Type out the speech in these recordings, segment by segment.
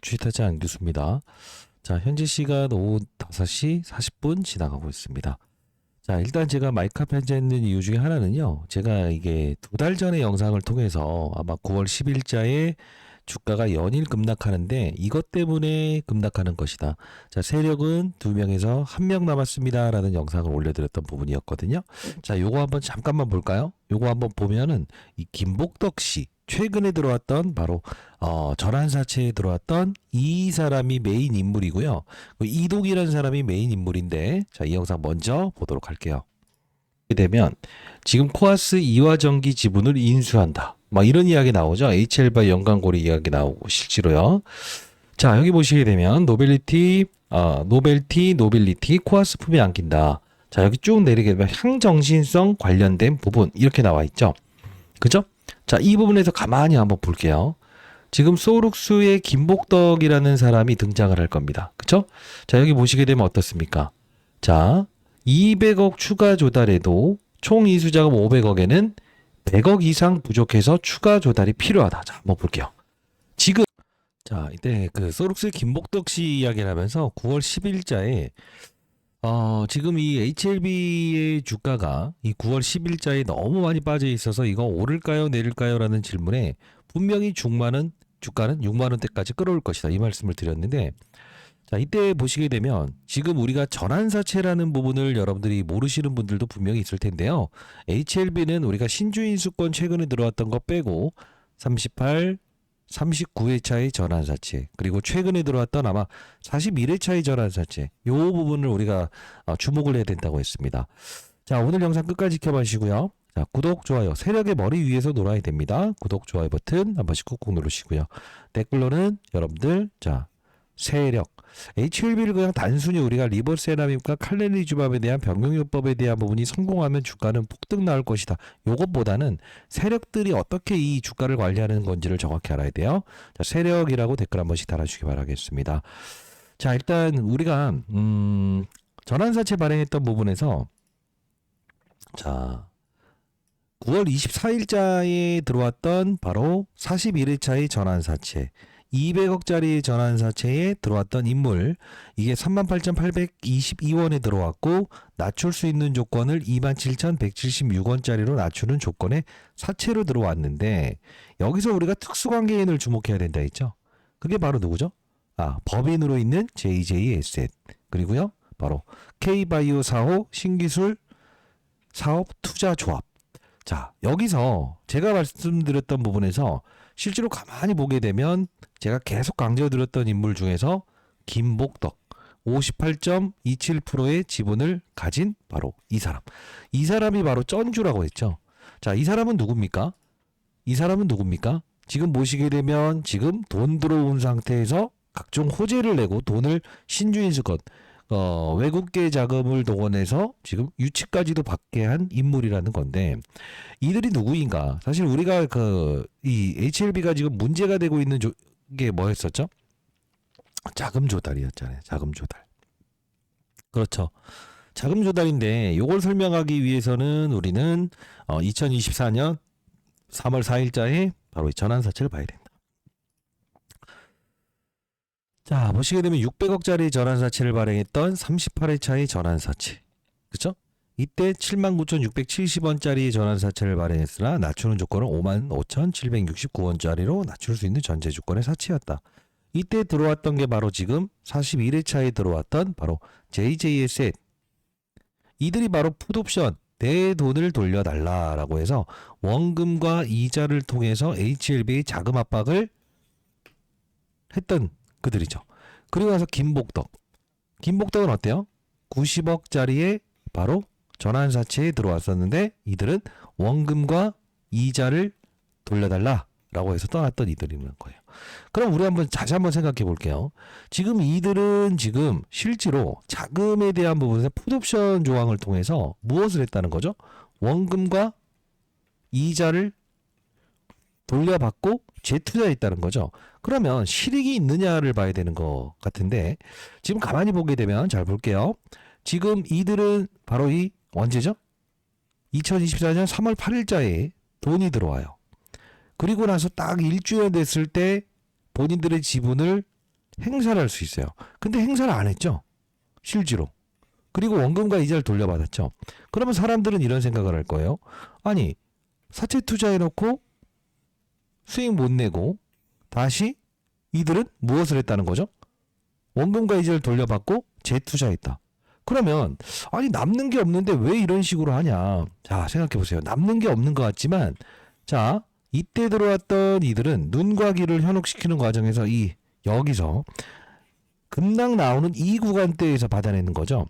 주식타자 안교수입니다. 자, 현재 시간 오후 5시 40분 지나가고 있습니다. 자, 일단 제가 앞에 앉아 있는 이유 중에 하나는요. 제가 이게 두 달 전에 영상을 통해서 아마 9월 10일자에 주가가 연일 급락하는데 이것 때문에 급락하는 것이다. 자, 세력은 두 명에서 한 명 남았습니다 라는 영상을 올려드렸던 부분이었거든요. 자, 요거 한번 잠깐만 볼까요? 요거 한번 보면은 이 김복덕 씨 최근에 들어왔던 바로 어, 전환사채에 들어왔던 이 사람이 메인 인물이고요. 그 이동이라는 사람이 메인 인물인데 자, 이 영상 먼저 보도록 할게요. 이렇게 되면 지금 코아스 이화전기 지분을 인수한다. 막 이런 이야기 나오죠. HL바 연관고리 이야기 나오고 실제로요. 자, 여기 보시게 되면 노벨리티 어, 노벨티 노빌리티 코아스 품에 안긴다. 자, 여기 쭉 내리게 되면 향정신성 관련된 부분 이렇게 나와 있죠. 그죠? 자, 이 부분에서 가만히 한번 볼게요. 지금 소룩수의 김복덕이라는 사람이 등장을 할 겁니다. 그쵸? 자, 여기 보시게 되면 어떻습니까? 자, 200억 추가 조달에도 총 이수자금 500억에는 100억 이상 부족해서 추가 조달이 필요하다. 자, 한번 볼게요. 지금 자, 이때 그 소룩스의 김복덕 씨 이야기를 하면서 9월 10일자에 어, 지금 이 HLB의 주가가 이 9월 10일자에 너무 많이 빠져 있어서 이거 오를까요, 내릴까요? 라는 질문에 분명히 중만은 주가는 6만 원대까지 끌어올 것이다. 이 말씀을 드렸는데 자, 이때 보시게 되면 지금 우리가 전환사채라는 부분을 여러분들이 모르시는 분들도 분명히 있을 텐데요. HLB는 우리가 신주인수권 최근에 들어왔던 거 빼고 38, 39회차의 전환사채 그리고 최근에 들어왔던 아마 41회차의 전환사채 요 부분을 우리가 어, 주목을 해야 된다고 했습니다. 자 오늘 영상 끝까지 지켜봐주시고요. 자 구독 좋아요 세력의 머리 위에서 놀아야 됩니다. 구독 좋아요 버튼 한 번씩 꾹꾹 누르시고요. 댓글로는 여러분들 자 세력 HLB를 그냥 단순히 우리가 리버세라믹과 칼레니주밥에 대한 병용요법에 대한 부분이 성공하면 주가는 폭등 나올 것이다. 요것보다는 세력들이 어떻게 이 주가를 관리하는 건지를 정확히 알아야 돼요. 자, 세력이라고 댓글 한 번씩 달아주시기 바라겠습니다. 자, 일단 우리가 음, 전환사채 발행했던 부분에서 자 9월 24일자에 들어왔던 바로 41회차의 전환사채 200억짜리 전환사채에 들어왔던 인물 이게 38,822원에 들어왔고 낮출 수 있는 조건을 27,176원짜리로 낮추는 조건에 사채로 들어왔는데 여기서 우리가 특수관계인을 주목해야 된다 했죠. 그게 바로 누구죠? 아 법인으로 있는 JJ 에셋 그리고요 바로 K바이오 사호 신기술 사업 투자 조합 자 여기서 제가 말씀드렸던 부분에서 실제로 가만히 보게 되면 제가 계속 강조드렸던 인물 중에서 김복덕 58.27%의 지분을 가진 바로 이 사람. 이 사람이 바로 쩐주라고 했죠. 자, 이 사람은 누굽니까? 이 사람은 누굽니까? 지금 보시게 되면 지금 돈 들어온 상태에서 각종 호재를 내고 돈을 신주인수권 어, 외국계 자금을 동원해서 지금 유치까지도 받게 한 인물이라는 건데 이들이 누구인가? 사실 우리가 그 이 HLB가 지금 문제가 되고 있는 조, 게 뭐였었죠? 자금 조달이었잖아요. 자금 조달. 그렇죠. 자금 조달인데 이걸 설명하기 위해서는 우리는 어, 2024년 3월 4일자에 바로 이 전환사채를 봐야 된다. 자, 보시게 되면 600억짜리 전환사채를 발행했던 38회차의 전환사채. 그쵸? 이때 79,670원짜리 전환사채를 발행했으나 낮추는 조건은 55,769원짜리로 낮출 수 있는 전제 조건의 사채였다. 이때 들어왔던 게 바로 지금 41회차에 들어왔던 바로 JJS의 이들이 바로 풋옵션 내 돈을 돌려달라라고 해서 원금과 이자를 통해서 HLB의 자금 압박을 했던 그들이죠. 그리고 나서 김복덕. 김복덕은 어때요? 90억짜리에 바로 전환사채에 들어왔었는데 이들은 원금과 이자를 돌려달라 라고 해서 떠났던 이들이는 거예요. 그럼 우리 한번 다시 한번 생각해 볼게요. 지금 이들은 지금 실제로 자금에 대한 부분에서 풋옵션 조항을 통해서 무엇을 했다는 거죠? 원금과 이자를 돌려받고 재투자했다는 거죠. 그러면 실익이 있느냐를 봐야 되는 것 같은데 지금 가만히 보게 되면 잘 볼게요. 지금 이들은 바로 이 언제죠? 2024년 3월 8일자에 돈이 들어와요. 그리고 나서 딱 일주일 됐을 때 본인들의 지분을 행사를 할 수 있어요. 근데 행사를 안 했죠. 실제로. 그리고 원금과 이자를 돌려받았죠. 그러면 사람들은 이런 생각을 할 거예요. 아니, 사채 투자해놓고 수익 못 내고 다시 이들은 무엇을 했다는 거죠? 원금과 이자를 돌려받고 재투자했다. 그러면 아니 남는 게 없는데 왜 이런 식으로 하냐? 자 생각해 보세요. 남는 게 없는 것 같지만 자 이때 들어왔던 이들은 눈과 귀를 현혹시키는 과정에서 이 여기서 급락 나오는 이 구간대에서 받아내는 거죠.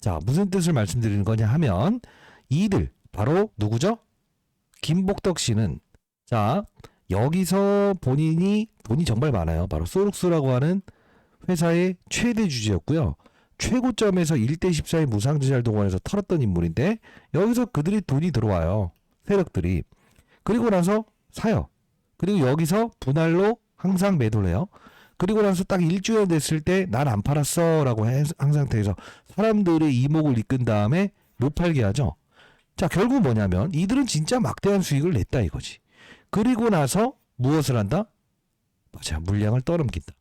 자 무슨 뜻을 말씀드리는 거냐 하면 이들 바로 누구죠? 김복덕 씨는 자 여기서 본인이 돈이 정말 많아요. 바로 소룩스라고 하는 회사의 최대 주주였고요. 최고점에서 1대 14의 무상증자를 동원해서 털었던 인물인데 여기서 그들이 돈이 들어와요. 세력들이. 그리고 나서 사요. 그리고 여기서 분할로 항상 매도를 해요. 그리고 나서 딱 일주일 됐을 때 난 안 팔았어 라고 한 상태에서 사람들의 이목을 이끈 다음에 못 팔게 하죠. 자 결국 뭐냐면 이들은 진짜 막대한 수익을 냈다 이거지. 그리고 나서 무엇을 한다? 맞아 물량을 떠넘긴다.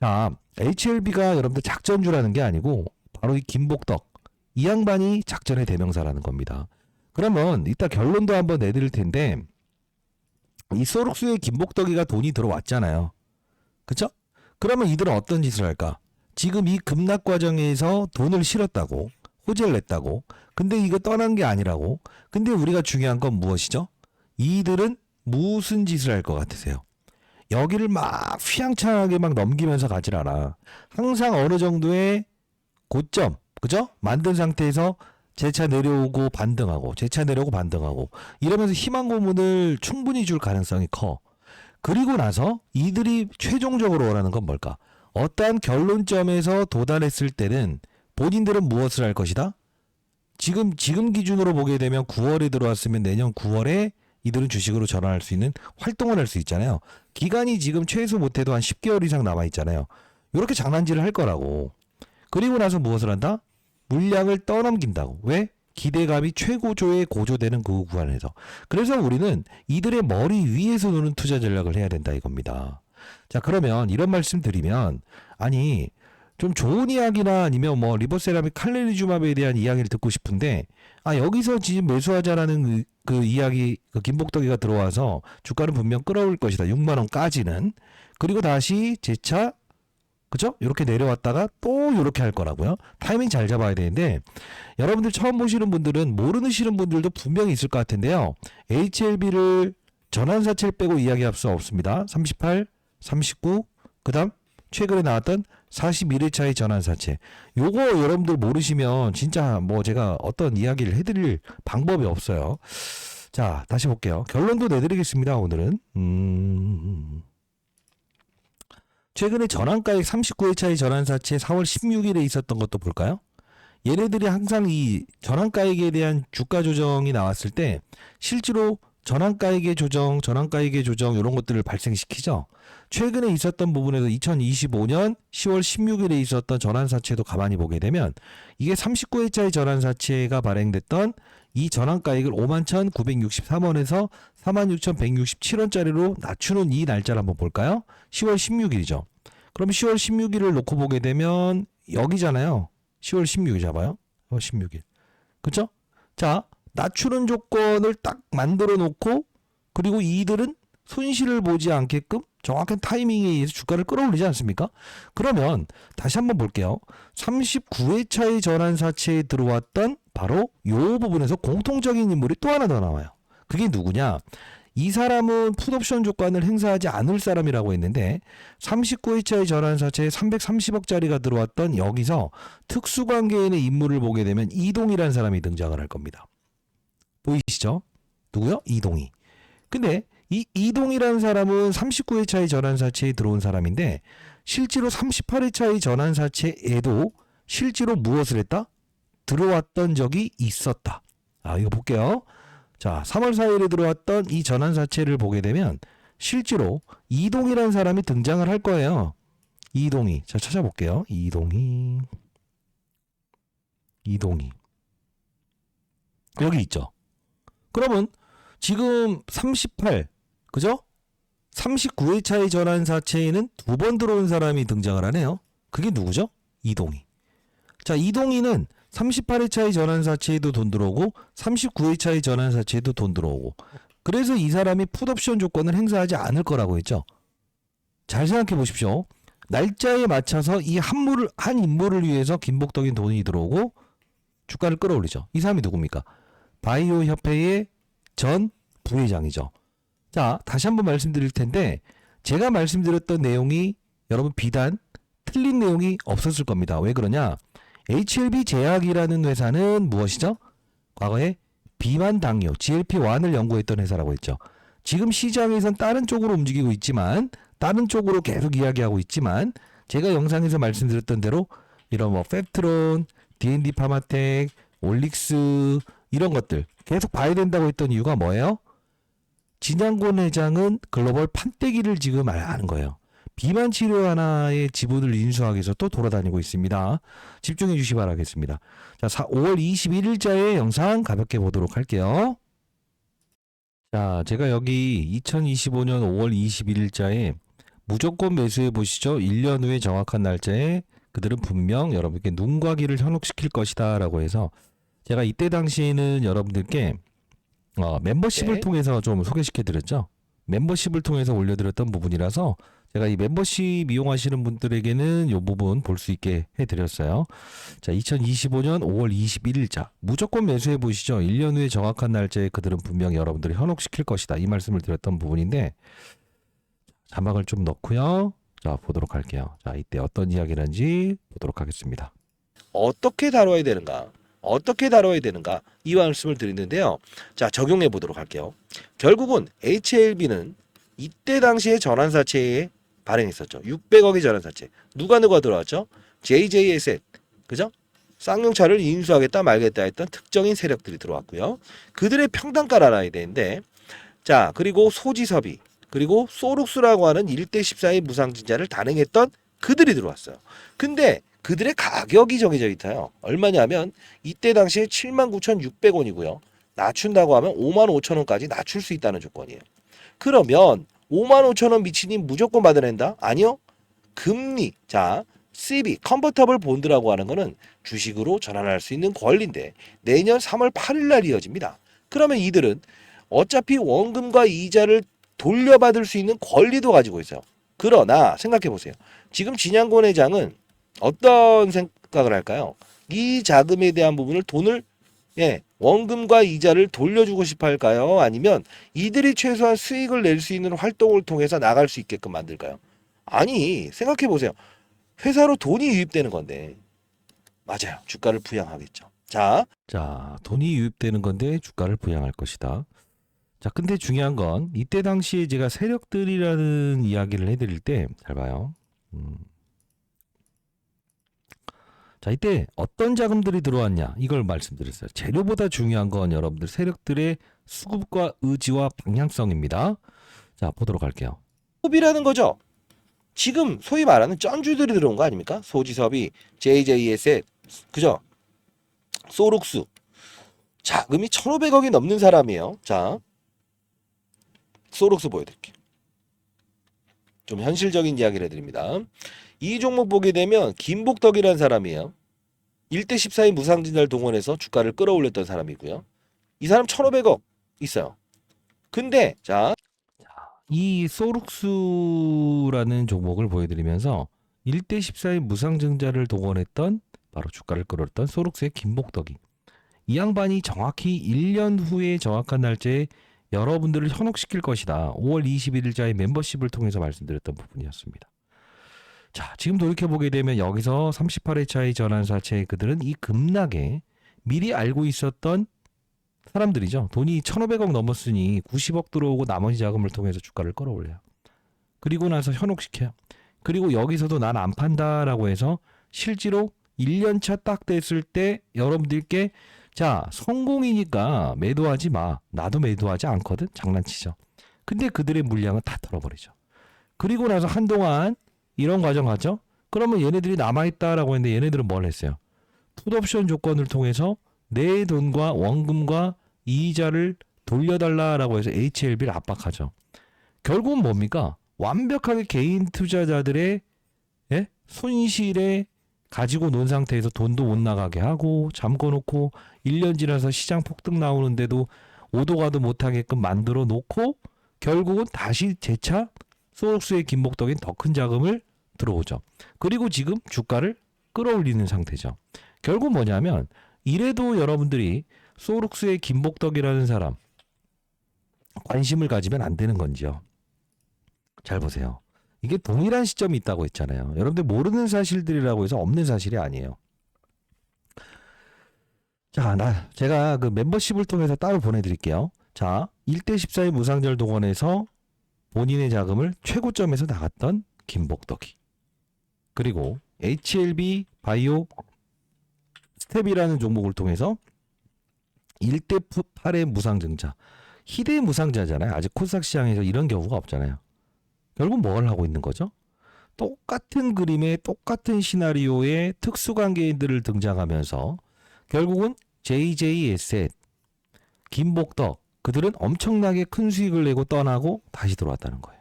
자 HLB가 여러분들 작전주라는 게 아니고 바로 이 김복덕 이 양반이 작전의 대명사라는 겁니다. 그러면 이따 결론도 한번 내드릴 텐데 이 소록수의 김복덕이가 돈이 들어왔잖아요. 그쵸? 그러면 이들은 어떤 짓을 할까? 지금 이 급락 과정에서 돈을 실었다고 호재를 냈다고 근데 이거 떠난 게 아니라고 근데 우리가 중요한 건 무엇이죠? 이들은 무슨 짓을 할 것 같으세요? 여기를 막 휘황찬하게 막 넘기면서 가질 않아. 항상 어느 정도의 고점, 그죠? 만든 상태에서 재차 내려오고 반등하고, 재차 내려오고 반등하고, 이러면서 희망 고문을 충분히 줄 가능성이 커. 그리고 나서 이들이 최종적으로 원하는 건 뭘까? 어떠한 결론점에서 도달했을 때는 본인들은 무엇을 할 것이다? 지금, 지금 기준으로 보게 되면 9월에 들어왔으면 내년 9월에 이들은 주식으로 전환할 수 있는 활동을 할 수 있잖아요. 기간이 지금 최소 못해도 한 10개월 이상 남아 있잖아요. 이렇게 장난질을 할 거라고. 그리고 나서 무엇을 한다? 물량을 떠넘긴다고. 왜? 기대감이 최고조에 고조되는 그 구간에서. 그래서 우리는 이들의 머리 위에서 노는 투자 전략을 해야 된다 이겁니다. 자, 그러면 이런 말씀 드리면 아니 좀 좋은 이야기나 아니면 뭐 리버세라믹 칼레리주맙에 대한 이야기를 듣고 싶은데 아 여기서 지금 매수하자라는 그, 그 이야기 그 김복덕이가 들어와서 주가는 분명 끌어올 것이다 6만 원까지는 그리고 다시 재차 그죠? 이렇게 내려왔다가 또 이렇게 할 거라고요. 타이밍 잘 잡아야 되는데 여러분들 처음 보시는 분들은 모르시는 분들도 분명히 있을 것 같은데요. HLB를 전환사채를 빼고 이야기할 수 없습니다. 38, 39, 그다음 최근에 나왔던 41회차의 전환사채. 요거 여러분들 모르시면 진짜 뭐 제가 어떤 이야기를 해드릴 방법이 없어요. 자, 다시 볼게요. 결론도 내드리겠습니다, 오늘은. 음. 최근에 전환가액 39회차의 전환사채 4월 16일에 있었던 것도 볼까요? 얘네들이 항상 이 전환가액에 대한 주가 조정이 나왔을 때 실제로 전환가액의 조정, 전환가액의 조정 이런 것들을 발생시키죠. 최근에 있었던 부분에서 2025년 10월 16일에 있었던 전환사채도 가만히 보게 되면 이게 39회차의 전환사채가 발행됐던 이 전환가액을 51,963원에서 46,167원짜리로 낮추는 이 날짜를 한번 볼까요? 10월 16일이죠. 그럼 10월 16일을 놓고 보게 되면 여기잖아요. 10월 16일 잡아요. 10월 16일. 그쵸? 자, 낮추는 조건을 딱 만들어 놓고 그리고 이들은 손실을 보지 않게끔 정확한 타이밍에 의해서 주가를 끌어올리지 않습니까? 그러면 다시 한번 볼게요. 39회차의 전환 사채에 들어왔던 바로 요 부분에서 공통적인 인물이 또 하나 더 나와요. 그게 누구냐? 이 사람은 풋옵션 조건을 행사하지 않을 사람이라고 했는데 39회차의 전환사채에 330억짜리가 들어왔던 여기서 특수관계인의 인물을 보게 되면 이동이라는 사람이 등장을 할 겁니다. 보이시죠? 누구요? 이동이. 근데 이 이동이라는 사람은 39회차의 전환사채에 들어온 사람인데 실제로 38회차의 전환사채에도 실제로 무엇을 했다? 들어왔던 적이 있었다. 아, 이거 볼게요. 자, 3월 4일에 들어왔던 이 전환사채를 보게 되면 실제로 이동이라는 사람이 등장을 할 거예요. 이동이. 자, 찾아볼게요. 이동이. 이동이. 여기 있죠. 그러면 지금 38, 그죠? 39회차의 전환사채에는 두번 들어온 사람이 등장을 하네요. 그게 누구죠? 이동희. 자, 이동희는 38회차의 전환사채에도 돈 들어오고 39회차의 전환사채에도 돈 들어오고 그래서 이 사람이 풋옵션 조건을 행사하지 않을 거라고 했죠. 잘 생각해 보십시오. 날짜에 맞춰서 이 한물을 한 인물을 위해서 김복덕인 돈이 들어오고 주가를 끌어올리죠. 이 사람이 누굽니까? 바이오 협회의 전 부회장이죠. 자, 다시 한번 말씀드릴 텐데 제가 말씀드렸던 내용이 여러분 비단 틀린 내용이 없었을 겁니다. 왜 그러냐? HLB 제약이라는 회사는 무엇이죠? 과거에 비만 당뇨 GLP-1을 연구했던 회사라고 했죠. 지금 시장에선 다른 쪽으로 움직이고 있지만 다른 쪽으로 계속 이야기하고 있지만 제가 영상에서 말씀드렸던 대로 이런 뭐 펩트론, D&D 파마텍, 올릭스 이런 것들 계속 봐야 된다고 했던 이유가 뭐예요? 진양곤 회장은 글로벌 판때기를 지금 하는 거예요. 비만 치료 하나의 지분을 인수하기 위해서 또 돌아다니고 있습니다. 집중해 주시기 바라겠습니다. 자, 5월 21일자의 영상 가볍게 보도록 할게요. 자, 제가 여기 2025년 5월 21일자에 무조건 매수해 보시죠. 1년 후에 정확한 날짜에 그들은 분명 여러분께 눈과 귀를 현혹시킬 것이다 라고 해서 제가 이때 당시에는 여러분들께 어, 멤버십을 네. 통해서 좀 소개시켜 드렸죠. 멤버십을 통해서 올려드렸던 부분이라서 제가 이 멤버십 이용하시는 분들에게는 이 부분 볼 수 있게 해드렸어요. 자, 2025년 5월 21일자 무조건 매수해 보시죠. 1년 후에 정확한 날짜에 그들은 분명 여러분들을 현혹시킬 것이다. 이 말씀을 드렸던 부분인데 자막을 좀 넣고요. 자, 보도록 할게요. 자, 이때 어떤 이야기를 한지 보도록 하겠습니다. 어떻게 다뤄야 되는가? 어떻게 다뤄야 되는가? 이 말씀을 드리는데요. 자, 적용해 보도록 할게요. 결국은 HLB는 이때 당시에 전환사채에 발행했었죠. 600억의 전환사채. 누가 누가 들어왔죠? JJ에셋. 그죠? 쌍용차를 인수하겠다 말겠다 했던 특정인 세력들이 들어왔고요. 그들의 평단가를 알아야 되는데 자, 그리고 소지섭이 그리고 소룩스라고 하는 1대 14의 무상증자를 단행했던 그들이 들어왔어요. 근데 그들의 가격이 정해져 있어요. 얼마냐면 이때 당시에 79,600원이고요. 낮춘다고 하면 55,000원까지 낮출 수 있다는 조건이에요. 그러면 55,000원 미치니 무조건 받아낸다? 아니요. 금리. 자, CB 컨버터블 본드라고 하는 거는 주식으로 전환할 수 있는 권리인데 내년 3월 8일 날 이어집니다. 그러면 이들은 어차피 원금과 이자를 돌려받을 수 있는 권리도 가지고 있어요. 그러나 생각해 보세요. 지금 진양권 회장은 어떤 생각을 할까요? 이 자금에 대한 부분을 돈을 예, 원금과 이자를 돌려주고 싶어 할까요? 아니면 이들이 최소한 수익을 낼 수 있는 활동을 통해서 나갈 수 있게끔 만들까요? 아니, 생각해 보세요. 회사로 돈이 유입되는 건데. 맞아요. 주가를 부양하겠죠. 자, 자, 돈이 유입되는 건데 주가를 부양할 것이다. 자, 근데 중요한 건 이때 당시에 제가 세력들이라는 이야기를 해드릴 때 잘 봐요. 음. 자, 이때 어떤 자금들이 들어왔냐 이걸 말씀드렸어요. 재료보다 중요한 건 여러분들 세력들의 수급과 의지와 방향성입니다. 자, 보도록 할게요. 소비라는 거죠. 지금 소위 말하는 쩐주들이 들어온 거 아닙니까? 소지섭이 JJ에셋 그죠? 소룩스 자금이 1,500억이 넘는 사람이에요. 자, 소룩스 보여드릴게요. 좀 현실적인 이야기를 해드립니다. 이 종목 보게 되면 김복덕이라는 사람이에요. 1대 14의 무상진자를 동원해서 주가를 끌어올렸던 사람이고요. 이 사람 1,500억 있어요. 근데 자 이 소룩스라는 종목을 보여드리면서 1대 14의 무상증자를 동원했던 바로 주가를 끌어올렸던 소룩스의 김복덕이 이 양반이 정확히 1년 후에 정확한 날짜에 여러분들을 현혹시킬 것이다. 5월 21일자의 멤버십을 통해서 말씀드렸던 부분이었습니다. 자, 지금 돌이켜보게 되면 여기서 38회차의 전환사채 그들은 이 급락에 미리 알고 있었던 사람들이죠. 돈이 1,500억 넘었으니 90억 들어오고 나머지 자금을 통해서 주가를 끌어올려요. 그리고 나서 현혹시켜요. 그리고 여기서도 난 안 판다라고 해서 실제로 1년차 딱 됐을 때 여러분들께 자, 성공이니까 매도하지 마. 나도 매도하지 않거든. 장난치죠. 근데 그들의 물량은 다 털어버리죠. 그리고 나서 한동안 이런 과정 하죠. 그러면 얘네들이 남아있다라고 했는데 얘네들은 뭘 했어요? 풋옵션 조건을 통해서 내 돈과 원금과 이자를 돌려달라라고 해서 HLB를 압박하죠. 결국은 뭡니까? 완벽하게 개인 투자자들의 예? 손실에 가지고 논 상태에서 돈도 못 나가게 하고 잠궈 놓고 1년 지나서 시장 폭등 나오는데도 오도 가도 못하게끔 만들어 놓고 결국은 다시 재차 소록수의 김목덕인 더 큰 자금을 들어오죠. 그리고 지금 주가를 끌어올리는 상태죠. 결국 뭐냐면 이래도 여러분들이 소록수의 김복덕이라는 사람 관심을 가지면 안 되는 건지요. 잘 보세요. 이게 동일한 시점이 있다고 했잖아요. 여러분들 모르는 사실들이라고 해서 없는 사실이 아니에요. 자, 나 제가 그 멤버십을 통해서 따로 보내드릴게요. 자, 1대 14의 무상절 동원에서 본인의 자금을 최고점에서 나갔던 김복덕이 그리고 HLB 바이오 스텝이라는 종목을 통해서 1대 8의 무상증자 희대의 무상자잖아요. 아직 코스닥 시장에서 이런 경우가 없잖아요. 결국 뭘 하고 있는 거죠? 똑같은 그림에 똑같은 시나리오에 특수관계인들을 등장하면서 결국은 JJ 에셋, 김복덕 그들은 엄청나게 큰 수익을 내고 떠나고 다시 들어왔다는 거예요.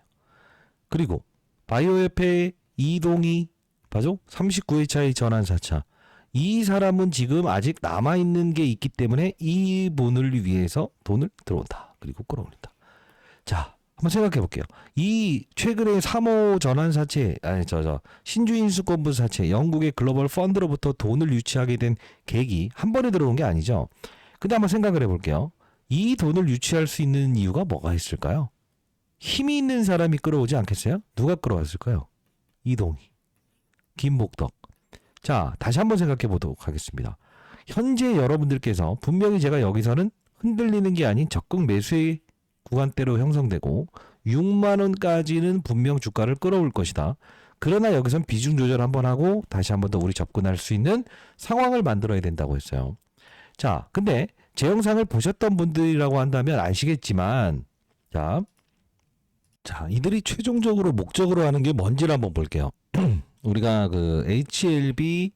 그리고 바이오협회 이동희 봐줘 39회 차의 전환사차 이 사람은 지금 아직 남아 있는 게 있기 때문에 이분을 위해서 돈을 들어온다. 그리고 끌어올린다. 자, 한번 생각해 볼게요. 이 최근에 3호 전환 사채 아니 저 저 신주 인수권분 사채 영국의 글로벌 펀드로부터 돈을 유치하게 된 계획이 한 번에 들어온 게 아니죠. 근데 한번 생각을 해 볼게요. 이 돈을 유치할 수 있는 이유가 뭐가 있을까요? 힘이 있는 사람이 끌어오지 않겠어요? 누가 끌어왔을까요? 이동희, 김복덕. 자, 다시 한번 생각해 보도록 하겠습니다. 현재 여러분들께서 분명히 제가 여기서는 흔들리는 게 아닌 적극 매수의 구간대로 형성되고 6만 원까지는 분명 주가를 끌어올 것이다. 그러나 여기선 비중 조절 한번 하고 다시 한번 더 우리 접근할 수 있는 상황을 만들어야 된다고 했어요. 자, 근데 제 영상을 보셨던 분들이라고 한다면 아시겠지만 자, 자, 이들이 최종적으로 목적으로 하는 게 뭔지를 한번 볼게요. 우리가 그 HLB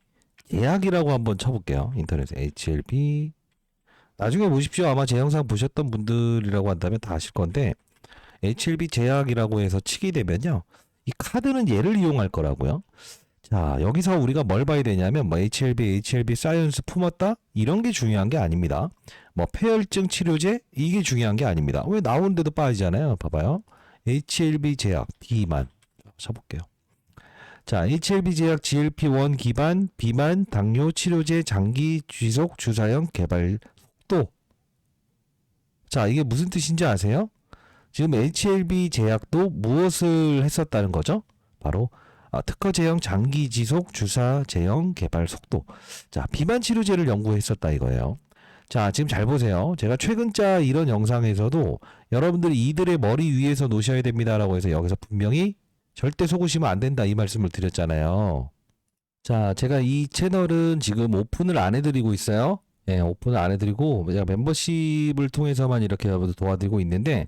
예약이라고 한번 쳐볼게요. 인터넷에 HLB 나중에 보십시오. 아마 제 영상 보셨던 분들이라고 한다면 다 아실 건데 HLB 제약이라고 해서 치게 되면요. 이 카드는 얘를 이용할 거라고요. 자, 여기서 우리가 뭘 봐야 되냐면 뭐 HLB, HLB 사이언스 품었다? 이런 게 중요한 게 아닙니다. 뭐 폐혈증 치료제 이게 중요한 게 아닙니다. 왜 나오는데도 빠지잖아요. 봐봐요. HLB 제약 D만 쳐볼게요. 자, HLB 제약 GLP-1 기반 비만 당뇨 치료제 장기 지속 주사형 개발 속도. 자, 이게 무슨 뜻인지 아세요? 지금 HLB 제약도 무엇을 했었다는 거죠? 바로 아, 특허 제형 장기 지속 주사 제형 개발 속도. 자, 비만 치료제를 연구했었다 이거예요. 자, 지금 잘 보세요. 제가 최근자 이런 영상에서도 여러분들이 이들의 머리 위에서 놓으셔야 됩니다라고 해서 여기서 분명히 절대 속으시면 안 된다 이 말씀을 드렸잖아요. 자, 제가 이 채널은 지금 오픈을 안 해드리고 있어요. 예, 오픈을 안 해드리고 제가 멤버십을 통해서만 이렇게 여러분들 도와드리고 있는데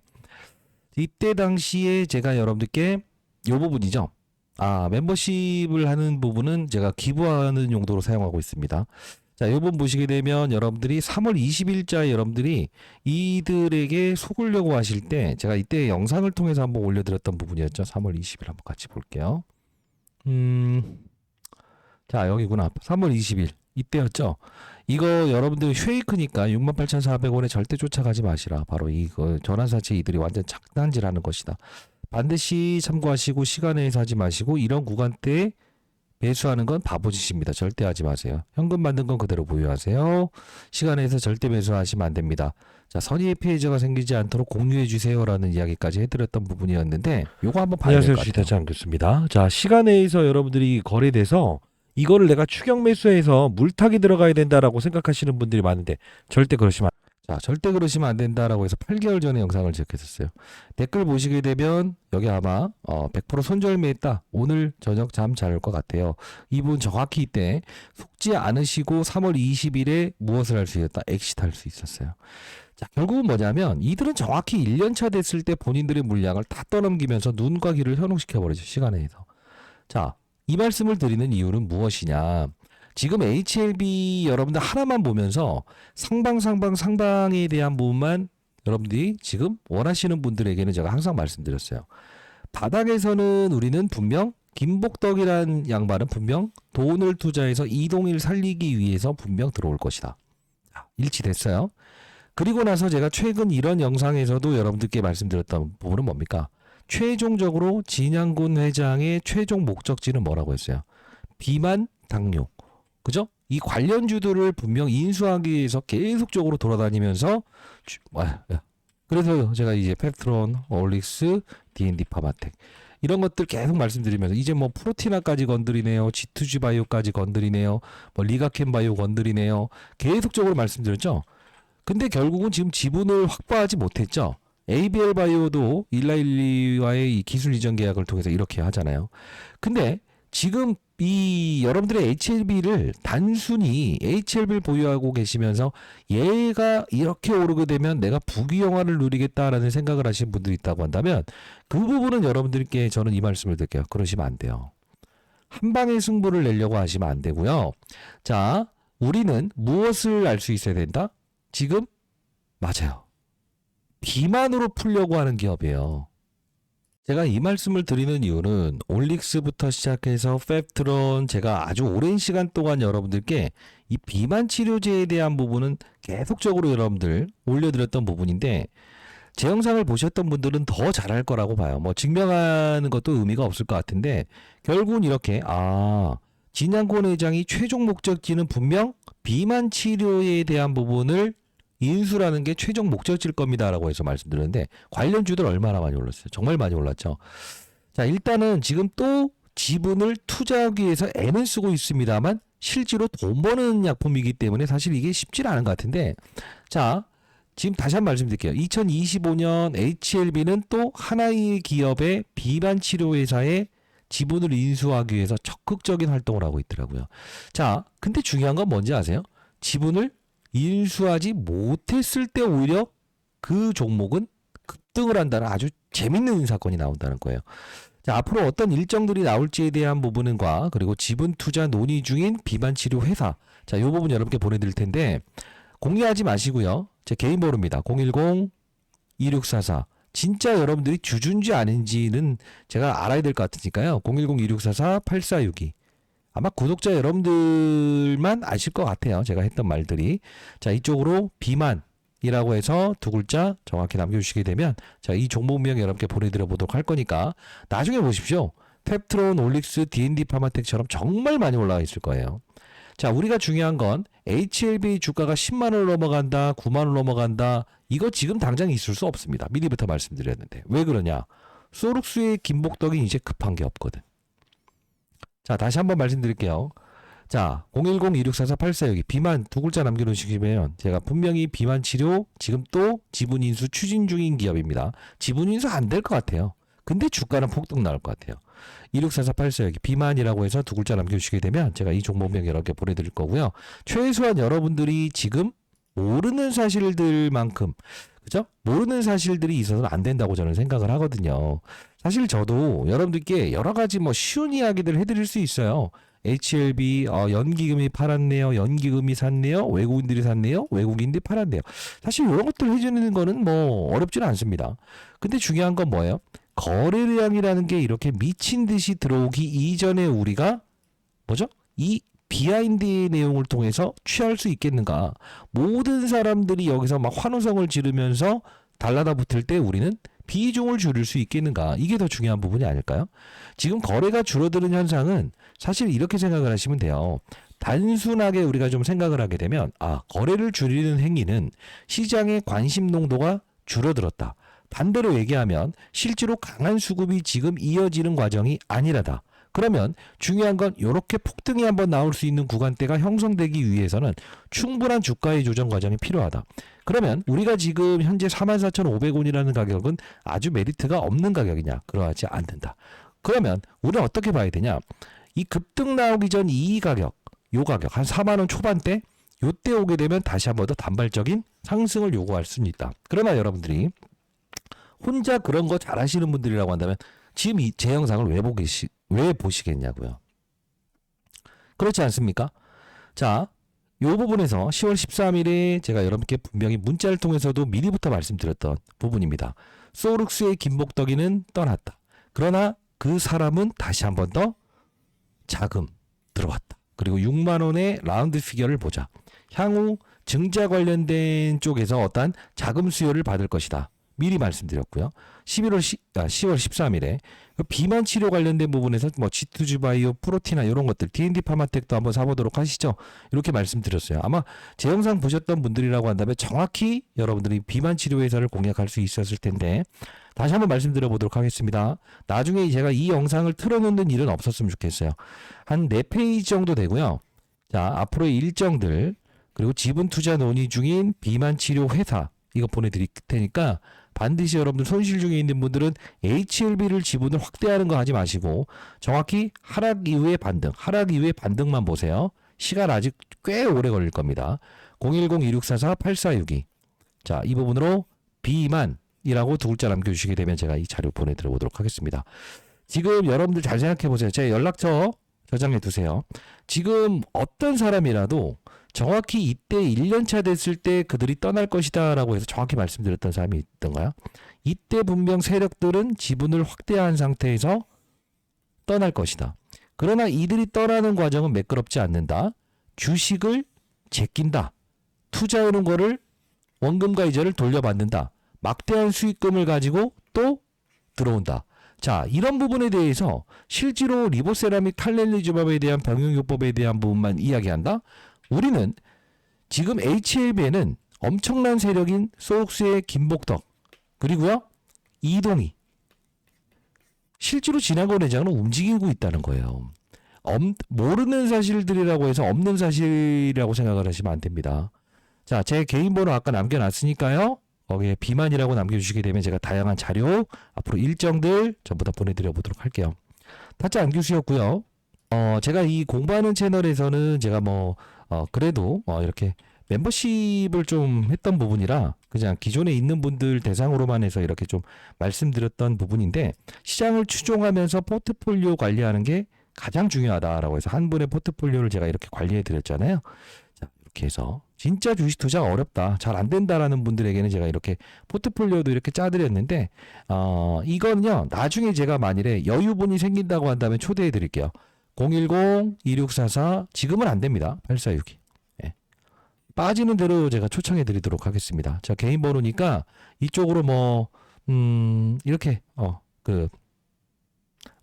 이때 당시에 제가 여러분들께 이 부분이죠. 아, 멤버십을 하는 부분은 제가 기부하는 용도로 사용하고 있습니다. 자, 이 부분 보시게 되면 여러분들이 3월 20일자에 여러분들이 이들에게 속으려고 하실 때 제가 이때 영상을 통해서 한번 올려드렸던 부분이었죠. 3월 20일 한번 같이 볼게요. 음, 자, 여기구나. 3월 20일. 이때였죠. 이거 여러분들 쉐이크니까 68,400원에 절대 쫓아가지 마시라. 바로 이거 전환사채 이들이 완전 착단질하는 것이다. 반드시 참고하시고 시간 내에서 하지 마시고 이런 구간대에 매수하는 건 바보짓입니다. 절대 하지 마세요. 현금 받는 건 그대로 보유하세요. 시간에서 절대 매수하시면 안 됩니다. 자, 선의의 피해자가 생기지 않도록 공유해 주세요라는 이야기까지 해드렸던 부분이었는데 요거 한번 봐야 될 것 같아요. 주시타지 않겠습니다. 자, 시간에서 여러분들이 거래돼서 이거를 내가 추격 매수해서 물타기 들어가야 된다라고 생각하시는 분들이 많은데 절대 그러시면 자, 절대 그러시면 안 된다라고 해서 8개월 전에 영상을 제작했었어요. 댓글 보시게 되면 여기 아마 어, 100% 손절매했다. 오늘 저녁 잠 잘 올 것 같아요. 이분 정확히 이때 속지 않으시고 3월 20일에 무엇을 할 수 있었다? 엑시트 할 수 있었어요. 자, 결국은 뭐냐면 이들은 정확히 1년차 됐을 때 본인들의 물량을 다 떠넘기면서 눈과 귀를 현혹시켜 버리죠. 시간에서. 자, 이 말씀을 드리는 이유는 무엇이냐? 지금 HLB 여러분들 하나만 보면서 상방 상방 상방에 대한 부분만 여러분들이 지금 원하시는 분들에게는 제가 항상 말씀드렸어요. 바닥에서는 우리는 분명 김복덕이란 양반은 분명 돈을 투자해서 이동일 살리기 위해서 분명 들어올 것이다. 자, 일치됐어요. 그리고 나서 제가 최근 이런 영상에서도 여러분들께 말씀드렸던 부분은 뭡니까? 최종적으로 진양군 회장의 최종 목적지는 뭐라고 했어요? 비만 당뇨. 그죠? 이 관련주들을 분명 인수하기 위해서 계속적으로 돌아다니면서. 그래서 제가 이제 펩트론, 올릭스, D&D 파마텍 이런 것들 계속 말씀드리면서 이제 뭐 프로티나까지 건드리네요. G2G 바이오까지 건드리네요. 뭐 리가켄 바이오 건드리네요. 계속적으로 말씀드렸죠. 근데 결국은 지금 지분을 확보하지 못했죠. ABL 바이오도 일라일리와의 이 기술 이전 계약을 통해서 이렇게 하잖아요. 근데 지금 이 여러분들의 HLB를 단순히 HLB를 보유하고 계시면서 얘가 이렇게 오르게 되면 내가 부귀영화를 누리겠다라는 생각을 하시는 분들이 있다고 한다면 그 부분은 여러분들께 저는 이 말씀을 드릴게요. 그러시면 안 돼요. 한 방에 승부를 내려고 하시면 안 되고요. 자, 우리는 무엇을 알 수 있어야 된다? 지금 맞아요. 비만으로 풀려고 하는 기업이에요. 제가 이 말씀을 드리는 이유는 올릭스부터 시작해서 펩트론 제가 아주 오랜 시간 동안 여러분들께 이 비만 치료제에 대한 부분은 계속적으로 여러분들 올려드렸던 부분인데 제 영상을 보셨던 분들은 더 잘할 거라고 봐요. 뭐 증명하는 것도 의미가 없을 것 같은데 결국은 이렇게 아 진양권 회장이 최종 목적지는 분명 비만 치료에 대한 부분을 인수라는 게 최종 목적지일 겁니다라고 해서 말씀드렸는데 관련주들 얼마나 많이 올랐어요? 정말 많이 올랐죠. 자, 일단은 지금 또 지분을 투자하기 위해서 애는 쓰고 있습니다만 실제로 돈 버는 약품이기 때문에 사실 이게 쉽지 않은 것 같은데 자, 지금 다시 한 번 말씀드릴게요. 2025년 HLB는 또 하나의 기업의 비만 치료 회사에 지분을 인수하기 위해서 적극적인 활동을 하고 있더라고요. 자, 근데 중요한 건 뭔지 아세요? 지분을 인수하지 못했을 때 오히려 그 종목은 급등을 한다는 아주 재밌는 사건이 나온다는 거예요. 자, 앞으로 어떤 일정들이 나올지에 대한 부분과 그리고 지분 투자 논의 중인 비만 치료 회사. 자, 이 부분 여러분께 보내드릴 텐데 공개하지 마시고요. 제 개인 번호입니다. 010 2644. 진짜 여러분들이 주준지 아닌지는 제가 알아야 될 것 같으니까요. 010 2644 8462. 아마 구독자 여러분들만 아실 것 같아요. 제가 했던 말들이. 자, 이쪽으로 비만 이라고 해서 두 글자 정확히 남겨주시게 되면 자, 이 종목명 여러분께 보내드려 보도록 할 거니까 나중에 보십시오. 펩트론, 올릭스, D&D 파마텍처럼 정말 많이 올라와 있을 거예요. 자, 우리가 중요한 건 HLB 주가가 10만 원을 넘어간다, 9만 원을 넘어간다. 이거 지금 당장 있을 수 없습니다. 미리부터 말씀드렸는데. 왜 그러냐? 소룩스의 김복덕이 이제 급한 게 없거든. 자, 다시 한번 말씀드릴게요. 자, 010-2644-84 여기 비만 두 글자 남겨놓으시면 제가 분명히 비만 치료 지금 또 지분 인수 추진 중인 기업입니다. 지분 인수 안 될 것 같아요. 근데 주가는 폭등 나올 것 같아요. 264484 여기 비만이라고 해서 두 글자 남겨주시게 되면 제가 이 종목명 여러 개 보내드릴 거고요. 최소한 여러분들이 지금 모르는 사실들만큼 그죠? 모르는 사실들이 있어서는 안 된다고 저는 생각을 하거든요. 사실 저도 여러분들께 여러 가지 뭐 쉬운 이야기들을 해드릴 수 있어요. HLB 어, 연기금이 팔았네요. 연기금이 샀네요. 외국인들이 샀네요. 외국인들이 팔았네요. 사실 이런 것들 해주는 거는 뭐 어렵지는 않습니다. 근데 중요한 건 뭐예요? 거래량이라는 게 이렇게 미친 듯이 들어오기 이전에 우리가 뭐죠? 이 비하인드의 내용을 통해서 취할 수 있겠는가? 모든 사람들이 여기서 막 환호성을 지르면서 달라다 붙을 때 우리는 비중을 줄일 수 있겠는가? 이게 더 중요한 부분이 아닐까요? 지금 거래가 줄어드는 현상은 사실 이렇게 생각을 하시면 돼요. 단순하게 우리가 좀 생각을 하게 되면 아, 거래를 줄이는 행위는 시장의 관심 농도가 줄어들었다. 반대로 얘기하면 실제로 강한 수급이 지금 이어지는 과정이 아니라다. 그러면 중요한 건 이렇게 폭등이 한번 나올 수 있는 구간대가 형성되기 위해서는 충분한 주가의 조정 과정이 필요하다. 그러면 우리가 지금 현재 44,500원이라는 가격은 아주 메리트가 없는 가격이냐? 그러하지 않는다. 그러면 우리는 어떻게 봐야 되냐? 이 급등 나오기 전 이 가격, 요 가격 한 4만 원 초반대 요때 오게 되면 다시 한번 더 단발적인 상승을 요구할 수는 있다. 그러나 여러분들이 혼자 그런 거 잘하시는 분들이라고 한다면 지금 이 제 영상을 왜 보시 왜 보시겠냐고요. 그렇지 않습니까? 자, 요 부분에서 10월 13일에 제가 여러분께 분명히 문자를 통해서도 미리부터 말씀드렸던 부분입니다. 소룩스의 김복덕이는 떠났다. 그러나 그 사람은 다시 한 번 더 자금 들어왔다. 그리고 6만 원의 라운드 피겨를 보자. 향후 증자 관련된 쪽에서 어떠한 자금 수요를 받을 것이다. 미리 말씀드렸고요. 11월 10, 아, 10월 13일에 그 비만 치료 관련된 부분에서 뭐 G2G 바이오, 프로티나 이런 것들, D&D 파마텍도 한번 사보도록 하시죠. 이렇게 말씀드렸어요. 아마 제 영상 보셨던 분들이라고 한다면 정확히 여러분들이 비만 치료 회사를 공략할 수 있었을 텐데 다시 한번 말씀드려 보도록 하겠습니다. 나중에 제가 이 영상을 틀어놓는 일은 없었으면 좋겠어요. 한 4페이지 정도 되고요. 자, 앞으로의 일정들 그리고 지분 투자 논의 중인 비만 치료 회사 이거 보내드릴 테니까 반드시 여러분들 손실 중에 있는 분들은 HLB를 지분을 확대하는 거 하지 마시고 정확히 하락 이후의 반등, 하락 이후의 반등만 보세요. 시간 아직 꽤 오래 걸릴 겁니다. 010-2644-8462. 자, 이 부분으로 비만이라고 두 글자 남겨주시게 되면 제가 이 자료 보내드려 보도록 하겠습니다. 지금 여러분들 잘 생각해 보세요. 제 연락처 저장해 두세요. 지금 어떤 사람이라도 정확히 이때 1년차 됐을 때 그들이 떠날 것이다 라고 해서 정확히 말씀드렸던 사람이 있던가요? 이때 분명 세력들은 지분을 확대한 상태에서 떠날 것이다. 그러나 이들이 떠나는 과정은 매끄럽지 않는다. 주식을 제낀다. 투자해놓은 거를 원금과 이자를 돌려받는다. 막대한 수익금을 가지고 또 들어온다. 자, 이런 부분에 대해서 실제로 리보세라믹 탈렐리즈밥에 대한 병용요법에 대한 부분만 이야기한다? 우리는 지금 HLB에는 엄청난 세력인 소옥스의 김복덕 그리고요 이동희 실제로 진화권 회장은 움직이고 있다는 거예요. 엄, 모르는 사실들이라고 해서 없는 사실이라고 생각을 하시면 안 됩니다. 자, 제 개인 번호 아까 남겨놨으니까요. 거기에 비만이라고 남겨주시게 되면 제가 다양한 자료 앞으로 일정들 전부 다 보내드려 보도록 할게요. 타짜 안규수였고요. 어, 제가 이 공부하는 채널에서는 제가 뭐, 어, 그래도, 어, 이렇게 멤버십을 좀 했던 부분이라 그냥 기존에 있는 분들 대상으로만 해서 이렇게 좀 말씀드렸던 부분인데 시장을 추종하면서 포트폴리오 관리하는 게 가장 중요하다라고 해서 한 분의 포트폴리오를 제가 이렇게 관리해 드렸잖아요. 자, 이렇게 해서 진짜 주식 투자가 어렵다. 잘 안 된다라는 분들에게는 제가 이렇게 포트폴리오도 이렇게 짜드렸는데, 어, 이건요, 나중에 제가 만일에 여유분이 생긴다고 한다면 초대해 드릴게요. 010-2644, 지금은 안 됩니다. 8462. 예. 빠지는 대로 제가 초청해 드리도록 하겠습니다. 자, 개인 번호니까 이쪽으로 뭐, 음, 이렇게, 어, 그,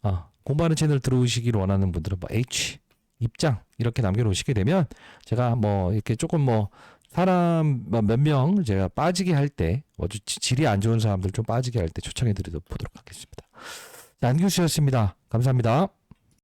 아, 공부하는 채널 들어오시기를 원하는 분들은 뭐 H, 입장, 이렇게 남겨놓으시게 되면 제가 뭐 이렇게 조금 뭐 사람 몇 명 제가 빠지게 할 때, 뭐 지- 질이 안 좋은 사람들 좀 빠지게 할 때 초청해 드리도록 보도록 하겠습니다. 자, 안규수였습니다. 감사합니다.